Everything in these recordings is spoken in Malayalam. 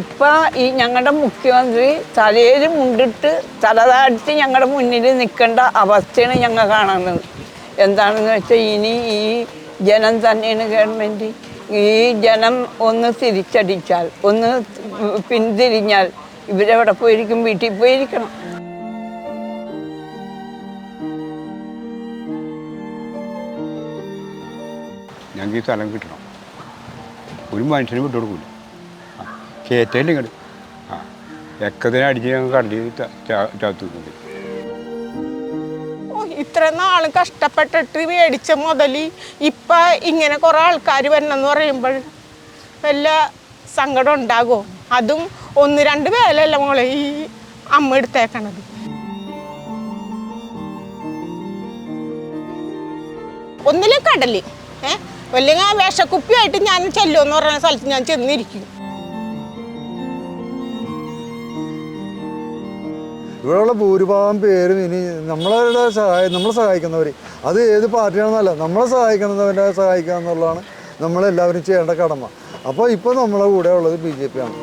ഇപ്പൊ ഈ ഞങ്ങളുടെ മുഖ്യമന്ത്രി തലയിൽ മുണ്ടിട്ട് തലതാഴ്ത്തി ഞങ്ങളുടെ മുന്നിൽ നിൽക്കേണ്ട അവസ്ഥയാണ് ഞങ്ങൾ കാണുന്നത്. എന്താണെന്ന് വെച്ചാൽ ഇനി ഈ ജനം തന്നെയാണ് ഗവൺമെന്റ് ഈ ജനം ഒന്ന് തിരിച്ചടിച്ചാൽ ഒന്ന് പിന്തിരിഞ്ഞാൽ ഇവരെവിടെ പോയിരിക്കും? വീട്ടിൽ പോയിരിക്കണം. ഞങ്ങൾക്ക് ഈ സ്ഥലം കിട്ടണം. ഒരു മനുഷ്യനും വിട്ടു കൊടുക്കില്ല കയറ്റല്ലേ ഇങ്ങോട്ട് ആ എക്കതിനെ അടിച്ച് ഞങ്ങൾ കണ്ടി ചാത്തുന്നുണ്ട് ഓ, ഇത്ര നാളും കഷ്ടപ്പെട്ടിട്ട് മേടിച്ച മുതൽ ഇപ്പം ഇങ്ങനെ കുറേ ആൾക്കാർ വരണമെന്ന് പറയുമ്പോൾ വല്ല സങ്കടം ഉണ്ടാകുമോ അതും ഒന്ന് രണ്ട് പേരല്ല മോളെ ഈ അമ്മ എടുത്തേക്കണത്. ഒന്നിലും കടൽ. ഏഹ് അല്ലെങ്കിൽ വിഷക്കുപ്പിയായിട്ട് ഞാൻ ചെല്ലുമെന്ന് പറയുന്ന സ്ഥലത്ത് ഞാൻ ചെന്നിരിക്കും. ഇവിടെയുള്ള ഭൂരിഭാഗം പേരും ഇനി നമ്മളുടെ സഹായം നമ്മളെ സഹായിക്കുന്നവർ അത് ഏത് പാർട്ടിയാണെന്നല്ല നമ്മളെ സഹായിക്കുന്നവരെ സഹായിക്കുക എന്നുള്ളതാണ് നമ്മളെല്ലാവരും ചെയ്യേണ്ട കടമ. അപ്പോൾ ഇപ്പോൾ നമ്മളെ കൂടെ ഉള്ളത് ബി ജെ പി ആണ്.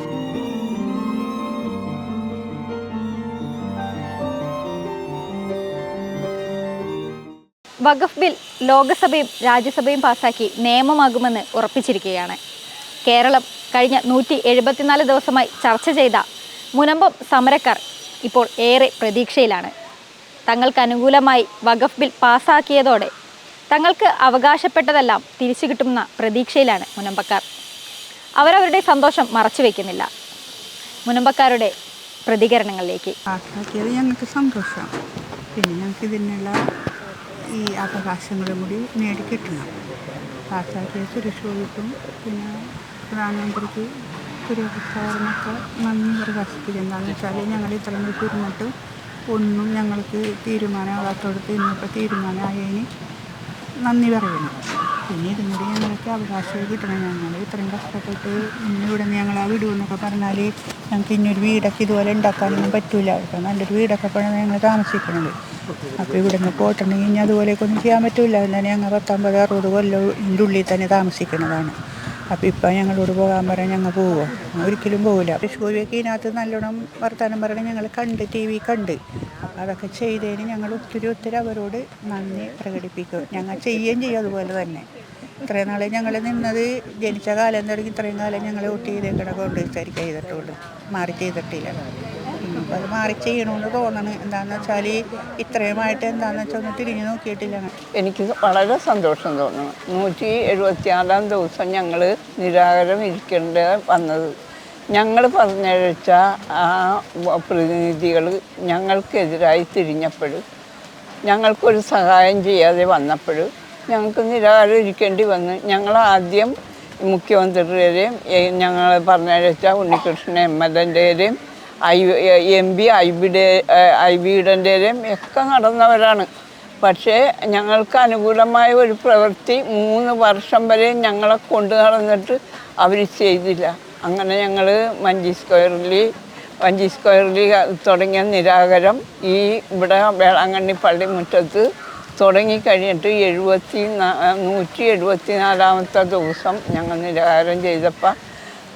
വഖഫ് ബിൽ ലോകസഭയും രാജ്യസഭയും പാസാക്കി നിയമമാകുമെന്ന് ഉറപ്പിച്ചിരിക്കുകയാണ്. കേരളം കഴിഞ്ഞ നൂറ്റി എഴുപത്തിനാല് ദിവസമായി ചർച്ച ചെയ്ത മുനമ്പം സമരക്കാർ ഇപ്പോൾ ഏറെ പ്രതീക്ഷയിലാണ്. തങ്ങൾക്ക് അനുകൂലമായി വഖഫ് ബിൽ പാസാക്കിയതോടെ തങ്ങൾക്ക് അവകാശപ്പെട്ടതെല്ലാം തിരിച്ചു കിട്ടുന്ന പ്രതീക്ഷയിലാണ് മുനമ്പക്കാർ. അവരവരുടെ സന്തോഷം മറച്ചു വയ്ക്കുന്നില്ല മുനമ്പക്കാരുടെ പ്രതികരണങ്ങളിലേക്ക്. പാസാക്കിയത് ഞങ്ങൾക്ക് സന്തോഷം. പിന്നെ ഞങ്ങൾക്ക് ഇതിനുള്ള ഈ അവകാശങ്ങളും കൂടി നേടിക്കിട്ടണം. പാസാക്കിയ സുരക്ഷ കിട്ടും പിന്നെ പ്രധാനമന്ത്രിക്ക് സുരേഷ് അഭിപ്രായമൊക്കെ നന്ദി പ്രകാശിപ്പിക്കുക എന്താണെന്ന് വെച്ചാൽ ഞങ്ങൾ ഇത്രയും ദിവസം ഇരുന്നിട്ട് ഒന്നും ഞങ്ങൾക്ക് തീരുമാനമാകാത്തടുത്ത് ഇന്നിപ്പോൾ തീരുമാനമായതിന് നന്ദി പറയുന്നു പിന്നെ ഇതും കൂടി ഞങ്ങൾക്ക് അവകാശം കിട്ടണം. ഞങ്ങൾ ഇത്രയും കഷ്ടപ്പെട്ട് ഇന്ന് ഇവിടെ നിന്ന് ഞങ്ങൾ ആ വിടുമെന്നൊക്കെ പറഞ്ഞാൽ ഞങ്ങൾക്ക് ഇനിയൊരു വീടൊക്കെ ഇതുപോലെ ഉണ്ടാക്കാനൊന്നും പറ്റൂല. അവർക്ക് നല്ലൊരു വീടൊക്കെ പോകണം ഞങ്ങൾ താമസിക്കുന്നത് അപ്പോൾ ഇവിടെ നിന്ന് പോട്ടുണ്ടെങ്കിൽ ഇനി അതുപോലെയൊക്കെ ഒന്നും ചെയ്യാൻ പറ്റൂല. എന്നാൽ ഞങ്ങൾ പത്തൊമ്പത് അറുപത് കൊല്ലം ഇതിന്റെ ഉള്ളിൽ തന്നെ താമസിക്കുന്നതാണ്. അപ്പോൾ ഇപ്പം ഞങ്ങളോട് പോകാൻ പറയാൻ ഞങ്ങൾ പോവുമോ ഒരിക്കലും പോകില്ല ഇതിനകത്ത് നല്ലോണം വർത്തമാനം പറയണ ഞങ്ങൾ കണ്ട് ടി വി കണ്ട്. അതൊക്കെ ചെയ്തതിന് ഞങ്ങൾ ഒത്തിരി ഒത്തിരി അവരോട് നന്ദി പ്രകടിപ്പിക്കും. ഞങ്ങൾ ചെയ്യുകയും ചെയ്യും അതുപോലെ തന്നെ. ഇത്രയും നാളെ ഞങ്ങൾ നിന്നത് ജനിച്ച കാലം തുടങ്ങി ഇത്രയും കാലം ഞങ്ങൾ ഒട്ടി ചെയ്തേക്കണ കൊണ്ട് സരിക്ക ചെയ്തിട്ടുള്ളൂ മാറി ചെയ്തിട്ടില്ല. ഇനിയിപ്പോൾ അത് മാറി ചെയ്യണമെന്ന് തോന്നണം. എന്താണെന്ന് വെച്ചാൽ ഇത്രയുമായിട്ട് എന്താണെന്ന് വെച്ചാൽ ഒന്ന് തിരിഞ്ഞു നോക്കിയിട്ടില്ല എനിക്ക് വളരെ സന്തോഷം തോന്നുന്നു. നൂറ്റി എഴുപത്തിയാറാം ദിവസം ഞങ്ങൾ നിരാകരം ഇരിക്കേണ്ട വന്നത്. ഞങ്ങൾ പറഞ്ഞയച്ച ആ പ്രതിനിധികൾ ഞങ്ങൾക്കെതിരായി തിരിഞ്ഞപ്പോൾ ഞങ്ങൾക്കൊരു സഹായം ചെയ്യാതെ വന്നപ്പോൾ ഞങ്ങൾക്ക് നിരാകരം ഇരിക്കേണ്ടി വന്നു. ഞങ്ങൾ ആദ്യം മുഖ്യമന്ത്രിയുടെയും ഞങ്ങൾ പറഞ്ഞയച്ച ഉണ്ണികൃഷ്ണൻ എം എൽ എന്റെയും ഐ എം പി ഐബിയുടെ ഐബിയുടെയും ഒക്കെ നടന്നവരാണ്. പക്ഷേ ഞങ്ങൾക്ക് അനുകൂലമായ ഒരു പ്രവൃത്തി മൂന്ന് വർഷം വരെ ഞങ്ങളെ കൊണ്ടു നടന്നിട്ട് അവർ ചെയ്തില്ല. അങ്ങനെ ഞങ്ങൾ മഞ്ചി സ്ക്വയറിൽ വഞ്ചി സ്ക്വയറിൽ തുടങ്ങിയ നിരാകരം ഈ ഇവിടെ വേളാങ്കണ്ണി പള്ളി മുറ്റത്ത് തുടങ്ങിക്കഴിഞ്ഞിട്ട് എഴുപത്തി നൂറ്റി എഴുപത്തി നാലാമത്തെ ദിവസം ഞങ്ങൾ നിരാകാരം ചെയ്തപ്പോൾ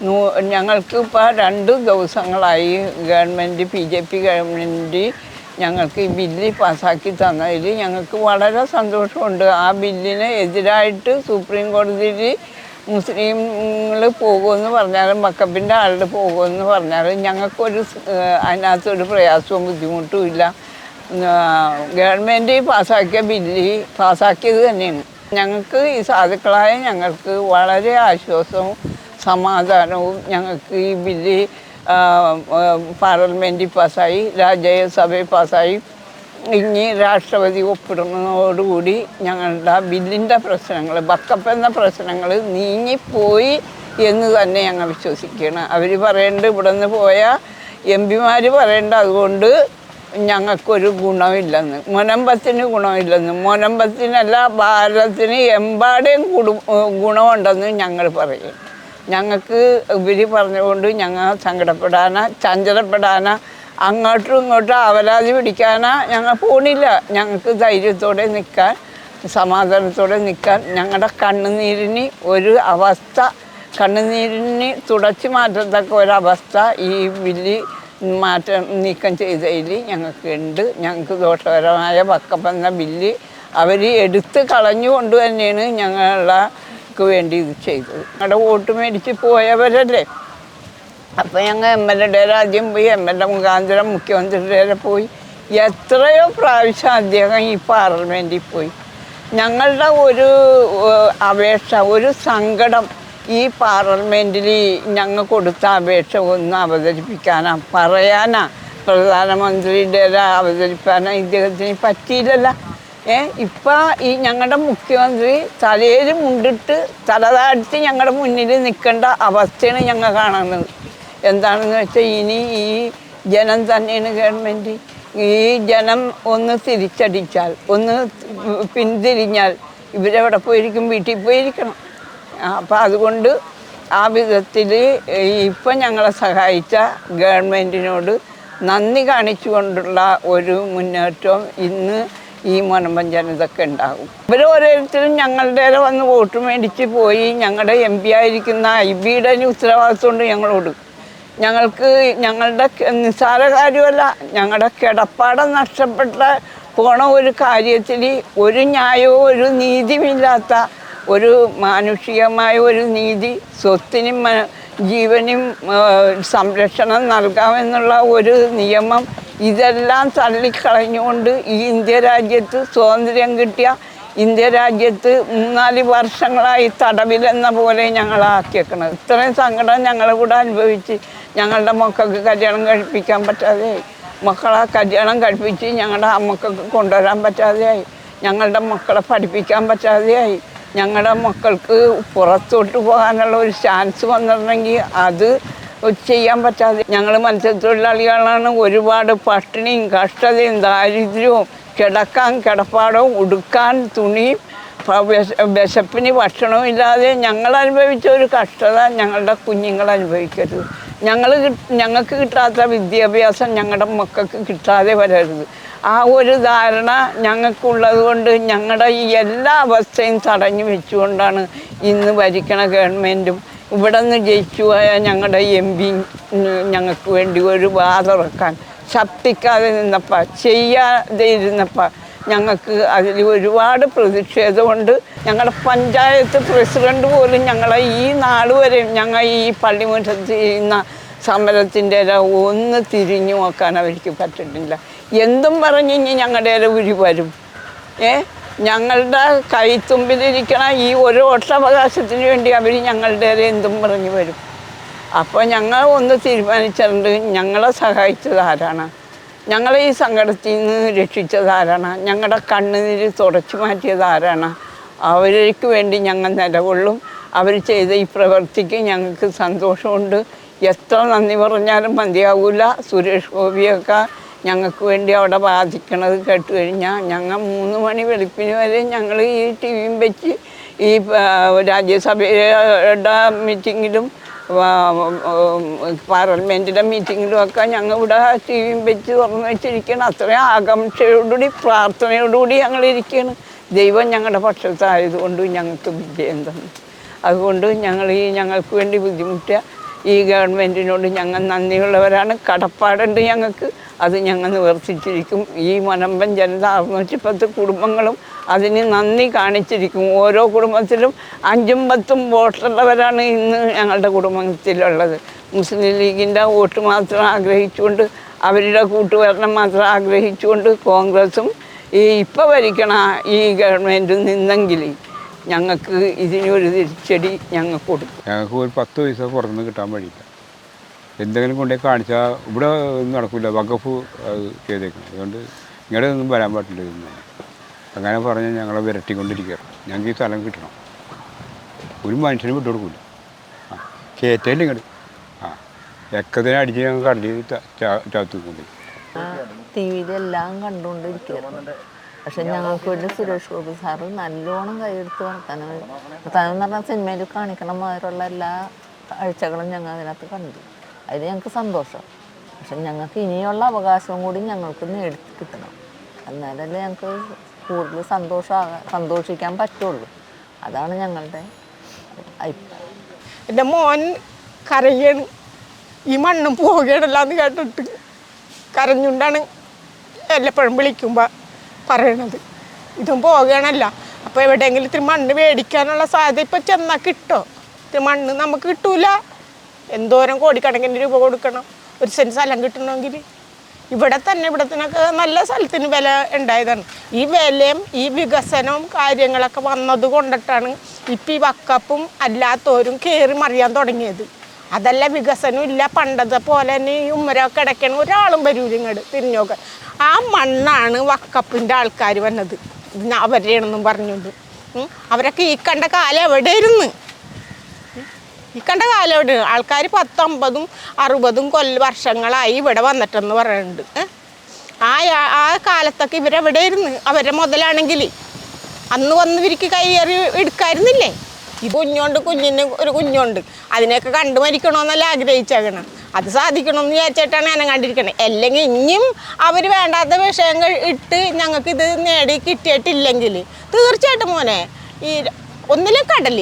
നൂ ഞങ്ങൾക്ക് ഇപ്പോൾ രണ്ട് ദിവസങ്ങളായി government B J P government ഞങ്ങൾക്ക് ഈ ബില്ല് പാസ്സാക്കി തന്നതിൽ ഞങ്ങൾക്ക് വളരെ സന്തോഷമുണ്ട്. ആ ബില്ലിന് എതിരായിട്ട് സുപ്രീം കോടതിയിൽ മുസ്ലിങ്ങൾ പോകുമെന്ന് പറഞ്ഞാലും മക്കപ്പിന്റെ ആളുടെ പോകുമെന്ന് പറഞ്ഞാലും ഞങ്ങൾക്കൊരു അതിനകത്തൊരു പ്രയാസവും ബുദ്ധിമുട്ടും ഇല്ല. ഗവൺമെന്റ് പാസ്സാക്കിയ ബില്ല് പാസ്സാക്കിയത് തന്നെയാണ്. ഞങ്ങൾക്ക് ഈ സാധുക്കളായ ഞങ്ങൾക്ക് വളരെ ആശ്വാസവും സമാധാനവും ഞങ്ങൾക്ക് ഈ ബില്ല് പാർലമെന്റിൽ പാസ്സായി രാജ്യസഭയിൽ പാസ്സായി. ഇനി രാഷ്ട്രപതി ഒപ്പിടുന്നതോടുകൂടി ഞങ്ങളുടെ ബില്ലിന്റെ പ്രശ്നങ്ങൾ ബക്കപ്പ് എന്ന പ്രശ്നങ്ങൾ നീങ്ങിപ്പോയി എന്ന് തന്നെ ഞങ്ങൾ വിശ്വസിക്കുകയാണ്. അവർ പറയേണ്ടത് ഇവിടെ നിന്ന് പോയ എം പിമാർ പറയേണ്ട അതുകൊണ്ട് ഞങ്ങൾക്കൊരു ഗുണമില്ലെന്ന് മൊനമ്പത്തിന് ഗുണമില്ലെന്ന് മൊനമ്പത്തിനല്ല ഭാരതത്തിന് എമ്പാടെയും ഗുണമുണ്ടെന്ന് ഞങ്ങൾ പറയും. ഞങ്ങൾക്ക് ഇവർ പറഞ്ഞുകൊണ്ട് ഞങ്ങൾ സങ്കടപ്പെടാനാ ചഞ്ചലപ്പെടാനാ അങ്ങോട്ടും ഇങ്ങോട്ടും അവലാതി പിടിക്കാനാ ഞങ്ങൾ പോണില്ല. ഞങ്ങൾക്ക് ധൈര്യത്തോടെ നിൽക്കാൻ സമാധാനത്തോടെ നിൽക്കാൻ ഞങ്ങളുടെ കണ്ണുനീരിന് ഒരു അവസ്ഥ കണ്ണുനീരിന് തുടച്ചു മാറ്റത്തക്ക ഒരവസ്ഥ ഈ ബില്ല് മാറ്റം നീക്കം ചെയ്തതിൽ ഞങ്ങൾക്ക് ഉണ്ട് ഞങ്ങൾക്ക് ദോഷകരമായ വക്കപ്പെന്ന ബില്ല് അവർ എടുത്ത് കളഞ്ഞുകൊണ്ട് തന്നെയാണ് ഞങ്ങൾക്ക് വേണ്ടി ഇത് ചെയ്തത്. ഞങ്ങളുടെ വോട്ട് മേടിച്ച് പോയവരല്ലേ? അപ്പം ഞങ്ങൾ എം എൽ എയുടെ രാജ്യം പോയി എം എൽ എ മുഖാന്തരം മുഖ്യമന്ത്രിയുടെ പോയി. എത്രയോ പ്രാവശ്യം അദ്ദേഹം ഈ പാർലമെന്റിൽ പോയി. ഞങ്ങളുടെ ഒരു അപേക്ഷ ഒരു സങ്കടം ഈ പാർലമെന്റിൽ ഞങ്ങൾ കൊടുത്ത അപേക്ഷ ഒന്ന് അവതരിപ്പിക്കാനാ പറയാനാ. പ്രധാനമന്ത്രിയുടെ അവതരിപ്പിക്കാനാ ഇദ്ദേഹത്തിന് പറ്റിയില്ലല്ലോ. ഏ ഇപ്പം ഈ ഞങ്ങളുടെ മുഖ്യമന്ത്രി തലയിൽ മുണ്ടിട്ട് തലതാഴ്ത്തി ഞങ്ങളുടെ മുന്നിൽ നിൽക്കേണ്ട അവസ്ഥയാണ് ഞങ്ങൾ കാണുന്നത്. എന്താണെന്ന് വെച്ചാൽ ഇനി ഈ ജനം തന്നെയാണ് ഗവൺമെന്റ് ഈ ജനം ഒന്ന് തിരിച്ചടിച്ചാൽ ഒന്ന് പിന്തിരിഞ്ഞാൽ ഇവരെവിടെ പോയിരിക്കും? വീട്ടിൽ പോയിരിക്കണം. അപ്പം അതുകൊണ്ട് ആ വിധത്തിൽ ഇപ്പം ഞങ്ങളെ സഹായിച്ച ഗവൺമെന്റിനോട് നന്ദി കാണിച്ചുകൊണ്ടുള്ള ഒരു മുന്നേറ്റം ഇന്ന് ഈ മുനമ്പം ഇതൊക്കെ ഉണ്ടാകും. ഇവർ ഓരോരുത്തരും ഞങ്ങളുടെ വന്ന് വോട്ട് മേടിച്ച് പോയി ഞങ്ങളുടെ എം പി ആയിരിക്കുന്ന ഐ ബിയുടെ ഉത്തരവാദിത്വമുണ്ട് ഞങ്ങളോട് ഞങ്ങൾക്ക് ഞങ്ങളുടെ നിസ്സാര കാര്യമല്ല ഞങ്ങളുടെ കിടപ്പാടം നഷ്ടപ്പെട്ട പോണ ഒരു കാര്യത്തിൽ ഒരു ന്യായവും ഒരു നീതിയുമില്ലാത്ത ഒരു മാനുഷികമായ ഒരു നീതി സ്വത്തിനും ജീവനും സംരക്ഷണം നൽകാമെന്നുള്ള ഒരു നിയമം ഇതെല്ലാം തള്ളിക്കളഞ്ഞുകൊണ്ട് ഈ ഇന്ത്യ രാജ്യത്ത് സ്വാതന്ത്ര്യം കിട്ടിയ ഇന്ത്യ രാജ്യത്ത് മൂന്നാൽ വർഷങ്ങളായി തടവിലെന്ന പോലെ ഞങ്ങൾ ഞങ്ങളാക്കിയേക്കണത്. ഇത്രയും സങ്കടം ഞങ്ങളെ കൂടെ അനുഭവിച്ച് ഞങ്ങളുടെ മക്കൾക്ക് കല്യാണം കഴിപ്പിക്കാൻ പറ്റാതെ മക്കളെ കല്യാണം കഴിപ്പിച്ച് ഞങ്ങളുടെ അമ്മക്കൾക്ക് കൊണ്ടുവരാൻ പറ്റാതെയായി. ഞങ്ങളുടെ മക്കളെ പഠിപ്പിക്കാൻ പറ്റാതെയായി. ഞങ്ങളുടെ മക്കൾക്ക് പുറത്തോട്ട് പോകാനുള്ള ഒരു ചാൻസ് വന്നിട്ടുണ്ടെങ്കിൽ അത് ചെയ്യാൻ പറ്റാതെ ഞങ്ങൾ മത്സ്യത്തൊഴിലാളികളാണ് ഒരുപാട് പട്ടിണിയും കഷ്ടതയും ദാരിദ്ര്യവും കിടക്കാൻ കിടപ്പാടവും ഉടുക്കാൻ തുണിയും വിശപ്പിന് ഭക്ഷണവും ഇല്ലാതെ ഞങ്ങൾ അനുഭവിച്ച ഒരു കഷ്ടത ഞങ്ങളുടെ കുഞ്ഞുങ്ങൾ അനുഭവിക്കരുത്. ഞങ്ങൾ ഞങ്ങൾക്ക് കിട്ടാത്ത വിദ്യാഭ്യാസം ഞങ്ങളുടെ മക്കൾക്ക് കിട്ടാതെ വരരുത്. ആ ഒരു ധാരണ ഞങ്ങൾക്കുള്ളത് കൊണ്ട് ഞങ്ങളുടെ ഈ എല്ലാ അവസ്ഥയും തടഞ്ഞു വെച്ചുകൊണ്ടാണ് ഇന്ന് ഭരിക്കണ ഗവൺമെന്റും ഇവിടെ നിന്ന് ജയിച്ചു പോയ ഞങ്ങളുടെ എം പി ഞങ്ങൾക്ക് വേണ്ടി ഒരു വാതിറക്കാൻ ശബ്ദിക്കാതെ നിന്നപ്പോൾ ചെയ്യാതെ ഇരുന്നപ്പോൾ ഞങ്ങൾക്ക് അതിൽ ഒരുപാട് പ്രതിഷേധമുണ്ട്. ഞങ്ങളുടെ പഞ്ചായത്ത് പ്രസിഡന്റ് പോലും ഞങ്ങളെ ഈ നാൾ വരെ ഞങ്ങൾ ഈ പള്ളിമുറ്റത്ത് ചെയ്യുന്ന സമരത്തിന്റെ ഒന്ന് തിരിഞ്ഞു നോക്കാൻ അവർക്ക് പറ്റുന്നില്ല. എന്തും പറഞ്ഞു ഇനി ഞങ്ങളുടെ ഉരി വരും ഏ? ഞങ്ങളുടെ കൈത്തുമ്പിലിരിക്കണ ഈ ഒരു വോട്ടവകാശത്തിന് വേണ്ടി അവർ ഞങ്ങളുടെ എന്തും പറഞ്ഞു വരും. അപ്പോൾ ഞങ്ങൾ ഒന്ന് തീരുമാനിച്ചിട്ടുണ്ട് ഞങ്ങളെ സഹായിച്ചത് ആരാണ്? ഞങ്ങളെ ഈ സങ്കടത്തിൽ നിന്ന് രക്ഷിച്ചത് ആരാണ്? ഞങ്ങളുടെ കണ്ണുനീര് തുടച്ചു മാറ്റിയത് ആരാണ്? അവർക്ക് വേണ്ടി ഞങ്ങൾ നിലകൊള്ളും. അവർ ചെയ്ത ഈ പ്രവൃത്തിക്ക് ഞങ്ങൾക്ക് സന്തോഷമുണ്ട്. എത്ര നന്ദി പറഞ്ഞാലും മതിയാവില്ല സുരേഷ് ഗോപിയൊക്കെ ഞങ്ങൾക്ക് വേണ്ടി അവിടെ ബാധിക്കണത് കേട്ട് കഴിഞ്ഞാൽ ഞങ്ങൾ മൂന്ന് മണി വെളുപ്പിന് വരെ ഞങ്ങൾ ഈ ടി വിയും വെച്ച് ഈ രാജ്യസഭയുടെ മീറ്റിങ്ങിലും പാർലമെന്റിന്റെ മീറ്റിങ്ങിലും ഒക്കെ ഞങ്ങൾ ഇവിടെ ടി വിയും വെച്ച് തുറന്നു വെച്ചിരിക്കണം. അത്രയും ആകാംക്ഷയോടുകൂടി പ്രാർത്ഥനയോടുകൂടി ഞങ്ങൾ ഇരിക്കുകയാണ് ദൈവം ഞങ്ങളുടെ പക്ഷത്തായതുകൊണ്ട് ഞങ്ങൾക്ക് വിജയം തന്നു. അതുകൊണ്ട് ഞങ്ങൾ ഈ ഞങ്ങൾക്ക് വേണ്ടി ബുദ്ധിമുട്ടിയ ഈ ഗവൺമെന്റിനോട് ഞങ്ങൾ നന്ദിയുള്ളവരാണ്. കടപ്പാടുണ്ട് ഞങ്ങൾക്ക്. അത് ഞങ്ങൾ നിവർത്തിച്ചിരിക്കും. ഈ മനമ്പൻ ജനത അറുന്നൂറ്റി പത്ത് കുടുംബങ്ങളും അതിന് നന്ദി കാണിച്ചിരിക്കും. ഓരോ കുടുംബത്തിലും അഞ്ചും പത്തും വോട്ടുള്ളവരാണ് ഇന്ന് ഞങ്ങളുടെ കുടുംബത്തിലുള്ളത്. മുസ്ലിം ലീഗിന്റെ വോട്ട് മാത്രം ആഗ്രഹിച്ചുകൊണ്ട് അവരുടെ കൂട്ടുവരണം മാത്രം ആഗ്രഹിച്ചുകൊണ്ട് കോൺഗ്രസും ഈ ഇപ്പോൾ ഭരിക്കണ ഈ ഗവൺമെന്റ് നിന്നെങ്കിൽ ഞങ്ങൾക്ക് ഇതിനൊരു തിരിച്ചടി ഞങ്ങൾക്ക് കൊടുക്കും ഞങ്ങൾക്ക് ഒരു പത്ത് പൈസ പുറത്തുനിന്ന് കിട്ടാൻ വഴിയില്ല എന്തെങ്കിലും കൊണ്ടേ കാണിച്ചാൽ ഇവിടെ ഒന്നും നടക്കില്ല വകഫ് ചെയ്തേക്കുന്നത് അതുകൊണ്ട് ഇങ്ങോട്ട് ഒന്നും വരാൻ പാടില്ല ഇന്ന് അങ്ങനെ പറഞ്ഞ് ഞങ്ങളെ വിരട്ടിക്കൊണ്ടിരിക്കുകയാണ് ഞങ്ങൾക്ക് ഈ സ്ഥലം കിട്ടണം ഒരു മനുഷ്യനും വിട്ടു കൊടുക്കില്ല ആ കയറ്റല്ലേ ഇങ്ങോട്ട് ആ എക്കതിനെ അടിച്ച് ഞങ്ങൾ കടലിൽ ചാത്തു കൊണ്ട് ടി വിയിലെല്ലാം കണ്ടുകൊണ്ടിരിക്കുകയായിരുന്നു പക്ഷെ ഞങ്ങൾക്ക് വേണ്ടി സുരേഷ് ഗോപി സാറ് നല്ലോണം കൈയെടുത്ത് വർത്താനം വർത്താനം എന്ന് പറഞ്ഞാൽ സിനിമയിൽ കാണിക്കണ മാതിരിയുള്ള എല്ലാ കാഴ്ചകളും ഞങ്ങൾ അതിനകത്ത് കണ്ടു. അതിൽ ഞങ്ങൾക്ക് സന്തോഷം. പക്ഷെ ഞങ്ങൾക്ക് ഇനിയുള്ള അവകാശവും കൂടി ഞങ്ങൾക്ക് നേടി കിട്ടണം. എന്നാലല്ലേ ഞങ്ങൾക്ക് കൂടുതൽ സന്തോഷമാകാൻ സന്തോഷിക്കാൻ പറ്റുള്ളൂ. അതാണ് ഞങ്ങളുടെ അഭിപ്രായം. എന്റെ മോൻ കരയാണ്. ഈ മണ്ണും പോകണല്ല എന്ന് കേട്ടിട്ട് കരഞ്ഞുകൊണ്ടാണ് എല്ലപ്പോഴും വിളിക്കുമ്പോൾ പറയണത്. ഇതും പോകണല്ല അപ്പോൾ എവിടെയെങ്കിലും ഇത്തിരി മണ്ണ് മേടിക്കാനുള്ള സാധ്യത ഇപ്പോൾ ചെന്നാൽ കിട്ടോ? ഇത്തിരി മണ്ണ് നമുക്ക് കിട്ടൂല. എന്തോരം കോടിക്കണക്കിന് രൂപ കൊടുക്കണം. ഒരു സെന്റ് സ്ഥലം കിട്ടണമെങ്കിൽ ഇവിടെ തന്നെ ഇവിടെ തന്നെയൊക്കെ നല്ല സ്ഥലത്തിന് വില ഉണ്ടായതാണ്. ഈ വിലയും ഈ വികസനവും കാര്യങ്ങളൊക്കെ വന്നത് കൊണ്ടിട്ടാണ് ഇപ്പം ഈ വക്കപ്പും അല്ലാത്തവരും കയറി മറിയാൻ തുടങ്ങിയത്. അതല്ല വികസനം ഇല്ല. പണ്ടത്തെ പോലെ തന്നെ ഈ ഉമ്മരൊക്കെ കിടക്കണ ഒരാളും വരൂല ഇങ്ങോട്ട് തിരിഞ്ഞോക്കാൻ. ആ മണ്ണാണ് വക്കപ്പിന്റെ ആൾക്കാർ വന്നത്. ഇത് അവരുടെയാണെന്നും പറഞ്ഞുകൊണ്ട്. അവരൊക്കെ ഈ കണ്ട കാലം എവിടെ എവിടെയായിരുന്നു ഈ കണ്ട കാലം എവിടെ? ആൾക്കാർ പത്തൊമ്പതും അറുപതും കൊല്ല വർഷങ്ങളായി ഇവിടെ വന്നിട്ടെന്ന് പറയുന്നുണ്ട് ആ ആ കാലത്തൊക്കെ ഇവരെവിടെയായിരുന്നു? അവരുടെ മുതലാണെങ്കിൽ അന്ന് വന്ന് ഇവർക്ക് കയ്യേറി എടുക്കായിരുന്നില്ലേ? ഈ കുഞ്ഞുണ്ട് കുഞ്ഞിന് ഒരു കുഞ്ഞുണ്ട്. അതിനെയൊക്കെ കണ്ടു മരിക്കണമെന്നല്ല ആഗ്രഹിച്ചേക്കണം. അത് സാധിക്കണമെന്ന് വിചാരിച്ചിട്ടാണ് ഞാൻ കണ്ടിരിക്കുന്നത് അല്ലെങ്കിൽ ഇനിയും അവർ വേണ്ടാത്ത വിഷയങ്ങൾ ഇട്ട് ഞങ്ങൾക്ക് ഇത് നേടി കിട്ടിയിട്ടില്ലെങ്കിൽ തീർച്ചയായിട്ടും മോനെ ഈ ഒന്നിലും കടൽ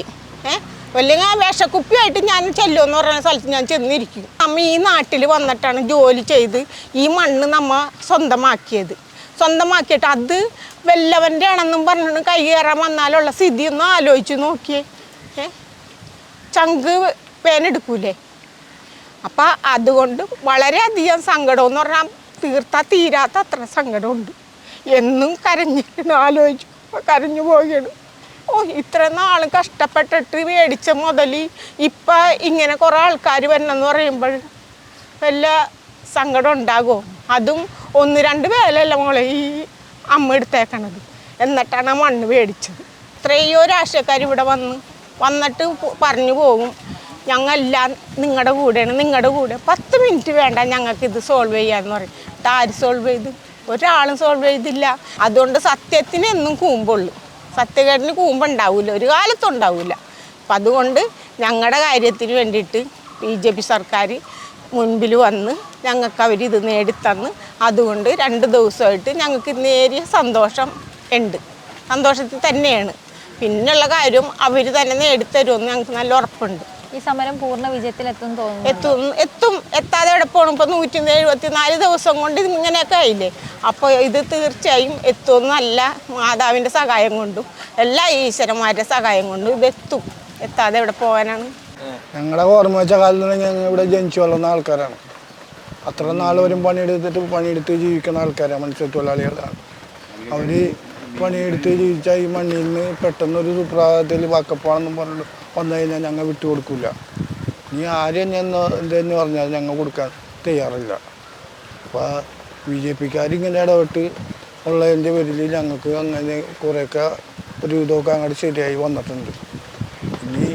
ഏഹ് അല്ലെങ്കിൽ ആ വിഷക്കുപ്പിയായിട്ട് ഞാൻ ചെല്ലുമെന്ന് പറയുന്ന സ്ഥലത്ത് ഞാൻ ചെന്നിരിക്കും. നമ്മൾ ഈ നാട്ടിൽ വന്നിട്ടാണ് ജോലി ചെയ്ത് ഈ മണ്ണ് നമ്മ സ്വന്തമാക്കിയത്. സ്വന്തമാക്കിയിട്ട് അത് വല്ലവന്റെ ആണെന്നും പറഞ്ഞിട്ട് കൈ കയറാൻ വന്നാലുള്ള സ്ഥിതി ഒന്ന് ആലോചിച്ച് നോക്കിയേ. ചങ്ക് പേനെടുക്കൂലേ അപ്പം അതുകൊണ്ട് വളരെയധികം സങ്കടം എന്ന് പറഞ്ഞാൽ തീർത്താൽ തീരാത്ത അത്ര സങ്കടമുണ്ട്. എന്നും കരഞ്ഞിട്ട് ആലോചിച്ചു. കരഞ്ഞു പോകണം ഓ ഇത്ര നാൾ കഷ്ടപ്പെട്ടിട്ട് മേടിച്ച മുതൽ ഇപ്പം ഇങ്ങനെ കുറേ ആൾക്കാർ വരണമെന്ന് പറയുമ്പോൾ വല്ല സങ്കടം ഉണ്ടാകുമോ അതും ഒന്ന് രണ്ട് വേലല്ല മോളെ ഈ അമ്മ എടുത്തേക്കണത്. എന്നിട്ടാണ് ആ മണ്ണ് മേടിച്ചത്. എത്രയോ രാഷ്ട്രീയക്കാർ ഇവിടെ വന്ന് വന്നിട്ട് പറഞ്ഞു പോകും. ഞങ്ങളെല്ലാം നിങ്ങളുടെ കൂടെയാണ് നിങ്ങളുടെ കൂടെ. പത്ത് മിനിറ്റ് വേണ്ട ഞങ്ങൾക്ക് ഇത് സോൾവ് ചെയ്യാന്ന് പറയും. ഇത് ആര് സോൾവ് ചെയ്ത്? ഒരാളും സോൾവ് ചെയ്തില്ല. അതുകൊണ്ട് സത്യത്തിന് എന്നും കൂമ്പുള്ളൂ. സത്യകേടിന് കൂമ്പുണ്ടാവില്ല ഒരു കാലത്തും ഉണ്ടാവില്ല അപ്പം അതുകൊണ്ട് ഞങ്ങളുടെ കാര്യത്തിന് വേണ്ടിയിട്ട് ബി ജെ പി സർക്കാർ മുൻപിൽ വന്ന് ഞങ്ങൾക്ക് അവർ ഇത് നേടിത്തന്ന് അതുകൊണ്ട് രണ്ട് ദിവസമായിട്ട് ഞങ്ങൾക്ക് നേരിയ സന്തോഷം ഉണ്ട്. സന്തോഷത്തിൽ തന്നെയാണ്. പിന്നെയുള്ള കാര്യം അവർ തന്നെ നേടിത്തരുമെന്ന് ഞങ്ങൾക്ക് നല്ല ഉറപ്പുണ്ട്. ഈ സമരം പൂർണ വിജയത്തിലെത്തും തോന്നുന്നു. എത്തും എത്തും എത്താതെ എവിടെ പോകണം ഇപ്പോൾ നൂറ്റി എഴുപത്തി നാല് ദിവസം കൊണ്ട് ഇങ്ങനെയൊക്കെ ആയില്ലേ? അപ്പോൾ ഇത് തീർച്ചയായും എത്തുമെന്നല്ല മാതാവിന്റെ സഹായം കൊണ്ടും എല്ലാ ഈശ്വരന്മാരുടെ സഹായം കൊണ്ടും ഇത് എത്തും. എത്താതെ എവിടെ പോകാനാണ്? ഞങ്ങളുടെ ഓർമ്മ വെച്ച കാലത്ത് ഞങ്ങൾ ഇവിടെ ജനിച്ചു വളർന്ന ആൾക്കാരാണ്. അത്ര നാൾ വരും പണിയെടുത്തിട്ട് പണിയെടുത്ത് ജീവിക്കുന്ന ആൾക്കാരാണ് മത്സ്യത്തൊഴിലാളികളാണ് അവർ പണിയെടുത്ത് ജീവിച്ച ഈ മണ്ണിൽ നിന്ന് പെട്ടെന്നൊരു സുപ്രഭാതത്തിൽ വാക്കപ്പാണെന്നും പറഞ്ഞു വന്നു കഴിഞ്ഞാൽ ഞങ്ങൾ വിട്ടു കൊടുക്കില്ല നീ ആരും എന്ന് എന്തെന്ന് പറഞ്ഞാൽ ഞങ്ങൾ കൊടുക്കാൻ തയ്യാറില്ല. അപ്പോൾ ബി ജെ പിക്കാരിങ്ങനെ ഇടപെട്ട് ഉള്ളതിന്റെ പേരിൽ ഞങ്ങൾക്ക് അങ്ങനെ കുറേയൊക്കെ ഒരു ഇതൊക്കെ അങ്ങോട്ട് ശരിയായി വന്നിട്ടുണ്ട്. ഇനി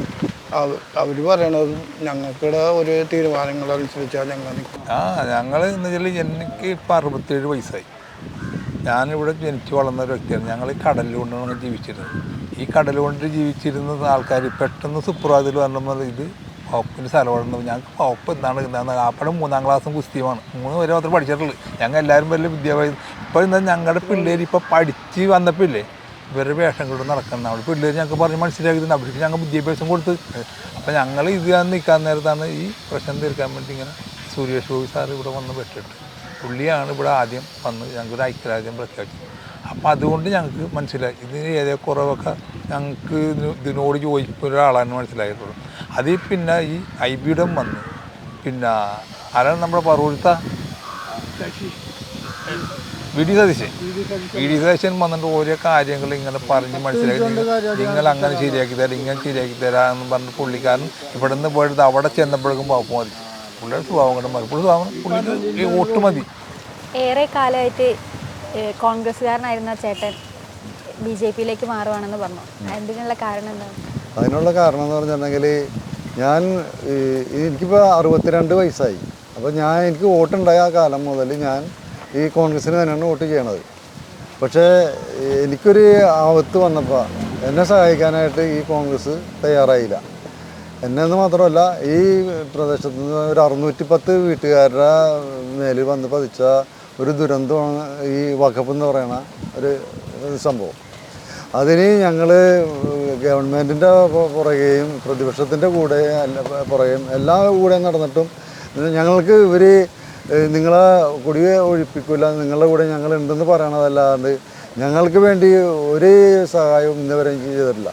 അവർ പറയണത് ഞങ്ങൾക്കിടെ ഒരു തീരുമാനങ്ങൾ അനുസരിച്ചാൽ ഞങ്ങൾ ആ ഞങ്ങൾ എന്ന് വെച്ചാൽ എനിക്ക് ഇപ്പം അറുപത്തേഴ് വയസ്സായി. ഞാനിവിടെ ജനിച്ചു വളർന്ന ഒരു വ്യക്തിയാണ്. ഞങ്ങൾ ഈ കടലുകൊണ്ടാണ് ജീവിച്ചിരുന്നത്. ഈ കടലുകൊണ്ട് കൊണ്ട് ജീവിച്ചിരുന്ന ആൾക്കാർ പെട്ടെന്ന് സുപ്രഭാതത്തിൽ വരണമെന്നുള്ള ഇത് വകുപ്പിന്റെ സ്ഥലം വളർന്നു ഞങ്ങൾക്ക് ഒപ്പ് എന്താണ് എന്താണ് അപ്പോഴും മൂന്നാം ക്ലാസ്സും കുസ്തിയുമാണ് മൂന്ന് പേരെ മാത്രമേ പഠിച്ചിട്ടുള്ളൂ. ഞങ്ങൾ എല്ലാവരും വലിയ വിദ്യാഭ്യാസം. ഇപ്പോൾ എന്താ ഞങ്ങളുടെ പിള്ളേർ ഇപ്പോൾ പഠിച്ച് വന്നപ്പോൾ ഇല്ലേ ഇവരുടെ വേഷം കൊണ്ട് നടക്കണം അവിടെ പിള്ളേർ ഞങ്ങൾക്ക് പറഞ്ഞ് മനസ്സിലാക്കി തന്നെ അവർക്ക് ഞങ്ങൾ വിദ്യാഭ്യാസം കൊടുത്ത്. അപ്പോൾ ഞങ്ങൾ ഇത് നിൽക്കാൻ നേരത്താണ് ഈ പ്രശ്നം തീർക്കാൻ വേണ്ടി ഇങ്ങനെ സുരേഷ് ഗോപി സാർ ഇവിടെ വന്ന് പെട്ടിട്ട് പുള്ളിയാണ് ഇവിടെ ആദ്യം വന്ന് ഞങ്ങൾക്ക് ഒരു ഐക്യരാജ്യം പ്രഖ്യാപിച്ചത്. അപ്പോൾ അതുകൊണ്ട് ഞങ്ങൾക്ക് മനസ്സിലായി. ഇതിന് ഏതേ കുറവൊക്കെ ഞങ്ങൾക്ക് ഇതിന് ഇതിനോട് യോജിപ്പ് ഒരാളാണ് മനസ്സിലായിട്ടുള്ളൂ. അതിൽ പിന്നെ ഈ ഐ ബിയുടെ വന്ന് പിന്നെ ആരാണ് നമ്മുടെ പറവൂരത്ത V D Satheesan. V D Satheesan വന്നിട്ട് ഓരോ കാര്യങ്ങൾ ഇങ്ങനെ പറഞ്ഞ് മനസ്സിലാക്കി. നിങ്ങൾ- അങ്ങനെ ശരിയാക്കി തരാം ഇങ്ങനെ ശരിയാക്കി തരാം എന്ന് പറഞ്ഞ് പുള്ളിക്കാരൻ ഇവിടെ നിന്ന് പോയിട്ട് അവിടെ ചെന്നപ്പോഴേക്കും പാപ്പം മതി. പുള്ളിയുടെ സ്വഭാവം കൊണ്ട് മതി പുള്ളി സ്വഭാവം പുള്ളിക്ക് വോട്ട് മതി. ഏറെ കാലമായിട്ട് കോൺഗ്രസ്സുകാരനായിരുന്ന ചേട്ടൻ ബി ജെ പിയിലേക്ക് മാറുവാണെന്ന് പറഞ്ഞു. അതിനുള്ള കാരണം എന്താണ് അതിനുള്ള കാരണം എന്ന് പറഞ്ഞിട്ടുണ്ടെങ്കിൽ ഞാൻ എനിക്കിപ്പോൾ അറുപത്തിരണ്ട് വയസ്സായി. അപ്പോൾ ഞാൻ എനിക്ക് വോട്ടുണ്ടായ ആ കാലം മുതൽ ഞാൻ ഈ കോൺഗ്രസ്സിന് തന്നെയാണ് വോട്ട് ചെയ്യണത്. പക്ഷേ എനിക്കൊരു ആപത്ത് വന്നപ്പോൾ എന്നെ സഹായിക്കാനായിട്ട് ഈ കോൺഗ്രസ് തയ്യാറായില്ല. എന്നെ എന്ന് മാത്രമല്ല ഈ പ്രദേശത്ത് നിന്ന് ഒരു അറുന്നൂറ്റി പത്ത് വീട്ടുകാരുടെ മേലിൽ വന്ന് പതിച്ച ഒരു ദുരന്തമാണ് ഈ വകപ്പ് എന്ന് പറയുന്ന ഒരു സംഭവം. അതിന് ഞങ്ങൾ ഗവൺമെന്റിന്റെ പുറകെയും പ്രതിപക്ഷത്തിന്റെ കൂടെ പുറകെയും എല്ലാ കൂടെ നടന്നിട്ടും ഞങ്ങൾക്ക് ഇവർ നിങ്ങളെ കുടിയെ ഒഴിപ്പിക്കില്ല നിങ്ങളുടെ കൂടെ ഞങ്ങൾ ഉണ്ടെന്ന് പറയണതല്ലാണ്ട് ഞങ്ങൾക്ക് വേണ്ടി ഒരു സഹായവും ഇന്നുവരെ ചെയ്തിട്ടില്ല.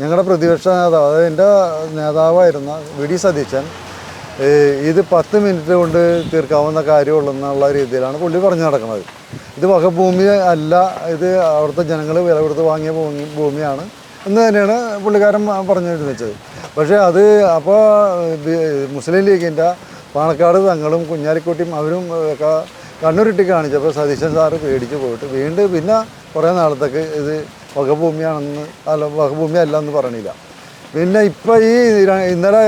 ഞങ്ങളുടെ പ്രതിപക്ഷ നേതാവ് അതായത് എന്റെ നേതാവായിരുന്ന വി ഡി സതീശൻ ഇത് പത്ത് മിനിറ്റ് കൊണ്ട് തീർക്കാവുന്ന കാര്യമുള്ളെന്നുള്ള രീതിയിലാണ് പുള്ളി പറഞ്ഞു നടക്കുന്നത്. ഇത് വകഭൂമി അല്ല ഇത് അവിടുത്തെ ജനങ്ങൾ വില കൊടുത്ത് വാങ്ങിയ ഭൂമി ഭൂമിയാണ് എന്ന് തന്നെയാണ് പുള്ളിക്കാരൻ പറഞ്ഞു വെച്ചത്. പക്ഷേ അത് അപ്പോൾ മുസ്ലിം ലീഗിന്റെ പാണക്കാട് തങ്ങളും കുഞ്ഞാലിക്കുട്ടിയും അവരും ഒക്കെ കണ്ണുരുട്ടി കാണിച്ചപ്പോൾ സതീശൻ സാറ് പേടിച്ച് പോയിട്ട് വീണ്ടും പിന്നെ കുറേ നാളത്തേക്ക് ഇത് വകഭൂമിയാണെന്ന് അല്ല വകഭൂമി അല്ല എന്ന് പറയണില്ല പിന്നെ ഇപ്പം ഈ ഇന്നലെ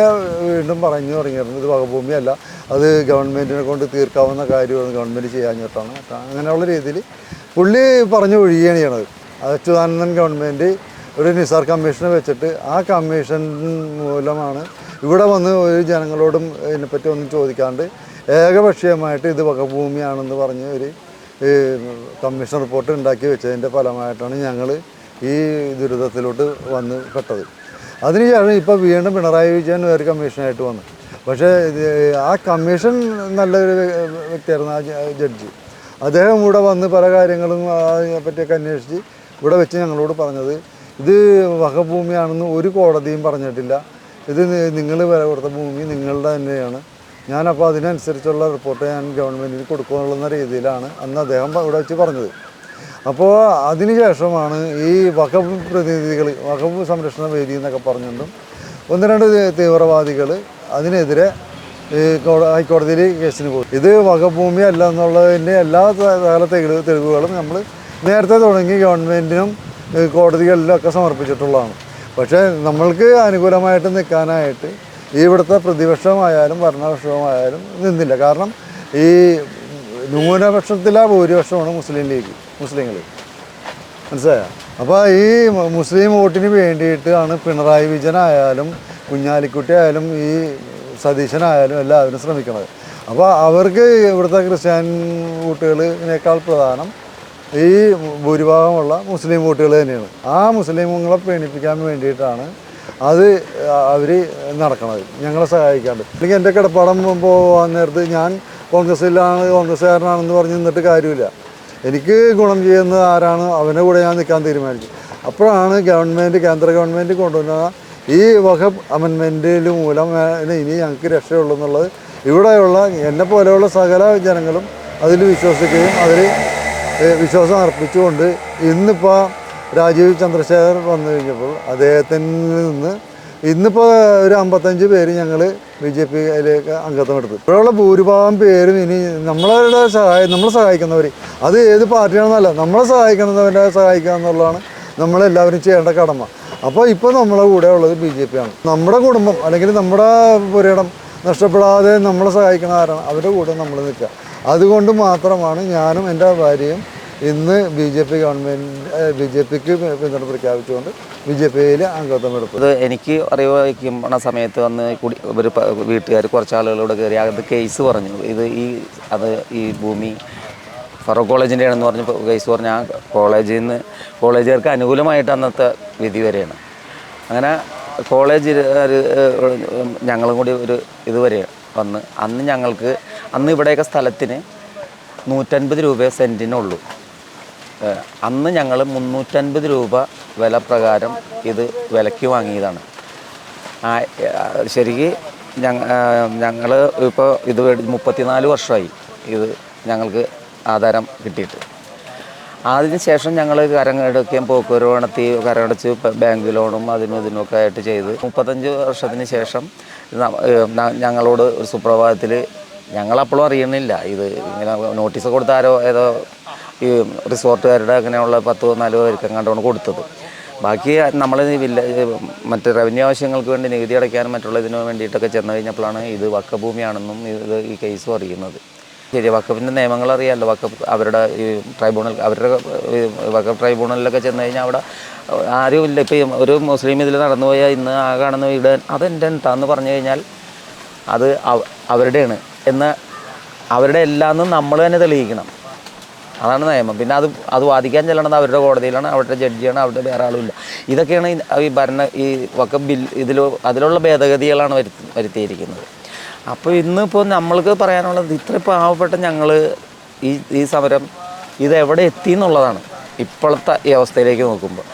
വീണ്ടും പറഞ്ഞു തുടങ്ങിയിരുന്നു ഇത് വകഭൂമിയല്ല അത് ഗവൺമെന്റിനെ കൊണ്ട് തീർക്കാവുന്ന കാര്യമാണ് ഗവൺമെന്റ് ചെയ്യാഞ്ഞിട്ടാണ്. അങ്ങനെയുള്ള രീതിയിൽ പുള്ളി പറഞ്ഞു ഒഴിയുകയാണ്. ചെയ്യണത് അച്യുതാനന്ദൻ ഗവൺമെന്റ് ഒരു നിസാർ കമ്മീഷനെ വെച്ചിട്ട് ആ കമ്മീഷൻ മൂലമാണ് ഇവിടെ വന്ന് ഒരു ജനങ്ങളോടും ഇതിനെപ്പറ്റി ഒന്നും ചോദിക്കാണ്ട് ഏകപക്ഷീയമായിട്ട് ഇത് വകഭൂമിയാണെന്ന് പറഞ്ഞ് ഒരു ഈ കമ്മീഷൻ റിപ്പോർട്ട് ഉണ്ടാക്കി വെച്ചതിന്റെ ഫലമായിട്ടാണ് ഞങ്ങൾ ഈ ദുരിതത്തിലോട്ട് വന്ന് പെട്ടത്. അതിനുശേഷം ഇപ്പോൾ വീണ്ടും പിണറായി വിജയൻ ഒരു കമ്മീഷനായിട്ട് വന്നു. പക്ഷേ ആ കമ്മീഷൻ നല്ലൊരു വ്യക്തിയായിരുന്നു ആ ജഡ്ജി. അദ്ദേഹം ഇവിടെ വന്ന് പല കാര്യങ്ങളും പറ്റിയൊക്കെ അന്വേഷിച്ച് ഇവിടെ വെച്ച് ഞങ്ങളോട് പറഞ്ഞത് ഇത് വകഭൂമിയാണെന്ന് ഒരു കോടതിയും പറഞ്ഞിട്ടില്ല. ഇത് നിങ്ങൾ വില കൊടുത്ത ഭൂമി നിങ്ങളുടെ തന്നെയാണ്. ഞാനപ്പോൾ അതിനനുസരിച്ചുള്ള റിപ്പോർട്ട് ഞാൻ ഗവൺമെന്റിന് കൊടുക്കുമെന്നുള്ള രീതിയിലാണ് അന്ന് അദ്ദേഹം ഇവിടെ വെച്ച് പറഞ്ഞത്. അപ്പോൾ അതിനുശേഷമാണ് ഈ വഖഫ് പ്രതിനിധികൾ വഖഫ് സംരക്ഷണ വേദി എന്നൊക്കെ പറഞ്ഞുകൊണ്ടും ഒന്ന് രണ്ട് തീവ്രവാദികൾ അതിനെതിരെ ഹൈക്കോടതിയിൽ കേസിന് പോയി. ഇത് വകഭൂമി അല്ല എന്നുള്ളതിന്റെ എല്ലാ കാല തെളിവ് തെളിവുകളും നമ്മൾ നേരത്തെ തുടങ്ങി ഗവൺമെന്റിനും കോടതികളിലും കോടതികളിലൊക്കെ സമർപ്പിച്ചിട്ടുള്ളതാണ്. പക്ഷേ നമ്മൾക്ക് അനുകൂലമായിട്ട് നിൽക്കാനായിട്ട് ഇവിടുത്തെ പ്രതിപക്ഷമായാലും ഭരണപക്ഷമായാലും നിന്നില്ല. കാരണം ഈ ന്യൂനപക്ഷത്തിലാ ഭൂരിപക്ഷമാണ് മുസ്ലിം ലീഗ് മുസ്ലിങ്ങൾ മനസ്സിലായോ? അപ്പോൾ ഈ മുസ്ലിം വോട്ടിന് വേണ്ടിയിട്ടാണ് പിണറായി വിജയനായാലും കുഞ്ഞാലിക്കുട്ടി ആയാലും ഈ സതീശനായാലും എല്ലാവരും ശ്രമിക്കുന്നത്. അപ്പോൾ അവർക്ക് ഇവിടുത്തെ ക്രിസ്ത്യൻ വോട്ടുകളിനേക്കാൾ പ്രധാനം ഈ ഭൂരിഭാഗമുള്ള മുസ്ലിം വോട്ടുകൾ തന്നെയാണ്. ആ മുസ്ലിമുകളെ പ്രീണിപ്പിക്കാൻ വേണ്ടിയിട്ടാണ് അത് അവർ നടക്കണത്. ഞങ്ങളെ സഹായിക്കാണ്ട്. അല്ലെങ്കിൽ എന്റെ കിടപ്പാടം പോകാൻ നേരത്ത് ഞാൻ കോൺഗ്രസ്സിലാണ് കോൺഗ്രസ്സുകാരനാണെന്ന് പറഞ്ഞ് നിന്നിട്ട് കാര്യമില്ല. എനിക്ക് ഗുണം ചെയ്യുന്ന ആരാണ് അവനെ കൂടെ ഞാൻ നിൽക്കാൻ തീരുമാനിച്ചു അപ്പോഴാണ് ഗവൺമെന്റ് കേന്ദ്ര ഗവൺമെന്റ് കൊണ്ടുവന്ന ഈ വക അമെൻമെന്റിൽ മൂലം ഇനി ഞങ്ങൾക്ക് രക്ഷയുള്ളൂ എന്നുള്ളത്. ഇവിടെയുള്ള എന്നെ പോലെയുള്ള സകല ജനങ്ങളും അതിൽ വിശ്വസിക്കുകയും അതിൽ വിശ്വാസം അർപ്പിച്ചുകൊണ്ട് ഇന്നിപ്പോൾ രാജീവ് ചന്ദ്രശേഖർ വന്നു കഴിഞ്ഞപ്പോൾ അദ്ദേഹത്തിൽ നിന്ന് ഇന്നിപ്പോൾ ഒരു അമ്പത്തഞ്ച് പേര് ഞങ്ങൾ ബി ജെ പിയിലേക്ക് അംഗത്വം എടുത്തു. ഇവിടെയുള്ള ഭൂരിഭാഗം പേരും ഇനി നമ്മളുടെ സഹായം നമ്മളെ സഹായിക്കുന്നവർ അത് ഏത് പാർട്ടിയാണെന്നല്ല നമ്മളെ സഹായിക്കുന്നവരെ സഹായിക്കുക എന്നുള്ളതാണ് നമ്മളെല്ലാവരും ചെയ്യേണ്ട കടമ. അപ്പോൾ ഇപ്പോൾ നമ്മളെ കൂടെ ഉള്ളത് ബി ജെ പി ആണ്. നമ്മുടെ കുടുംബം അല്ലെങ്കിൽ നമ്മുടെ പുരയിടം നഷ്ടപ്പെടാതെ നമ്മളെ സഹായിക്കുന്ന ആരാണ്? അവരുടെ കൂടെ നമ്മൾ നിൽക്കുക. അതുകൊണ്ട് മാത്രമാണ് ഞാനും എന്റെ ഭാര്യയും ഇന്ന് B J P government B J പിക്ക് പിന്തുണ പ്രഖ്യാപിച്ചുകൊണ്ട് ബി ജെ പിയിൽ അംഗത്വം എടുത്തു. ഇത് എനിക്ക് അറിയിക്കുന്ന സമയത്ത് വന്ന് കുടി ഒരു വീട്ടുകാർ കുറച്ച് ആളുകളോട് കയറി അത് കേസ് പറഞ്ഞു. ഇത് ഈ അത് ഈ ഭൂമി ഫറൂഖ് കോളേജിന്റെ ആണെന്ന് പറഞ്ഞ് കേസ് പറഞ്ഞ് ആ കോളേജിൽ നിന്ന് കോളേജുകാർക്ക് അനുകൂലമായിട്ട് അന്നത്തെ വിധി വരെയാണ്. അങ്ങനെ കോളേജ് ഞങ്ങളും കൂടി ഒരു ഇതുവരെ വന്ന് അന്ന് ഞങ്ങൾക്ക് അന്ന് ഇവിടെയൊക്കെ സ്ഥലത്തിന് നൂറ്റൻപത് രൂപ സെന്റിനുള്ളൂ അന്ന് ഞങ്ങൾ മുന്നൂറ്റൻപത് രൂപ വില പ്രകാരം ഇത് വിലയ്ക്ക് വാങ്ങിയതാണ്. ശരിക്ക് ഞങ്ങൾ ഇപ്പോൾ ഇത് മുപ്പത്തിനാല് വർഷമായി ഇത് ഞങ്ങൾക്ക് ആധാരം കിട്ടിയിട്ട്. അതിന് ശേഷം ഞങ്ങൾ കരങ്ങടക്കുകയും പോക്കുവരവ് നടത്തി കരമടച്ച് പ- ബാങ്ക് ലോണും അതിനും ഇതിനുമൊക്കെ ആയിട്ട് ചെയ്ത് മുപ്പത്തഞ്ച് വർഷത്തിന് ശേഷം ഞങ്ങളോട് ഒരു സുപ്രഭാതത്തിൽ ഞങ്ങളപ്പോഴും അറിയണില്ല ഇത് ഇങ്ങനെ നോട്ടീസ് കൊടുത്താരോ ഏതോ ഈ റിസോർട്ടുകാരുടെ അങ്ങനെയുള്ള പത്ത് നാലോ പേർക്ക് എങ്ങാണ്ടാണ് കൊടുത്തത്. ബാക്കി നമ്മൾ വില്ലേജ് മറ്റ് റവന്യൂ ആവശ്യങ്ങൾക്ക് വേണ്ടി നികുതി അടയ്ക്കാനും മറ്റുള്ള ഇതിനു വേണ്ടിയിട്ടൊക്കെ ചെന്ന് കഴിഞ്ഞപ്പോഴാണ് ഇത് വക്കഭൂമിയാണെന്നും ഇത് ഈ കേസും അറിയുന്നത് ശരി വക്കഫിന്റെ നിയമങ്ങൾ അറിയാമല്ലോ വക്കഫ് അവരുടെ ഈ ട്രൈബ്യൂണൽ അവരുടെ വക്കഫ് ട്രൈബ്യൂണലിലൊക്കെ ചെന്ന് കഴിഞ്ഞാൽ അവിടെ ഇല്ല. ഇപ്പം ഒരു മുസ്ലിം ഇതിൽ നടന്നുപോയാൽ ഇന്ന് ആ കാണുന്ന വീട് അതെന്റെ എന്താന്ന് പറഞ്ഞു കഴിഞ്ഞാൽ അത് അവരുടെയാണ്. എന്ന് അവരുടെ എല്ലാന്നും നമ്മൾ തന്നെ തെളിയിക്കണം. അതാണ് നിയമം. പിന്നെ അത് അത് വാദിക്കാൻ ചെല്ലണത് അവരുടെ കോടതിയിലാണ് അവരുടെ ജഡ്ജിയാണ് അവരുടെ വേറെ ആളുമില്ല ഇതൊക്കെയാണ് ഈ- ഭരണ ഈ വക്ക ബിൽ ഇതിൽ അതിലുള്ള ഭേദഗതികളാണ് വരുത്തി വരുത്തിയിരിക്കുന്നത്. അപ്പോൾ ഇന്നിപ്പോൾ നമ്മൾക്ക് പറയാനുള്ളത് ഇത്ര പാവപ്പെട്ട ഞങ്ങൾ ഈ ഈ സമരം ഇത് എവിടെ എത്തി എന്നുള്ളതാണ് ഇപ്പോഴത്തെ ഈ അവസ്ഥയിലേക്ക് നോക്കുമ്പോൾ.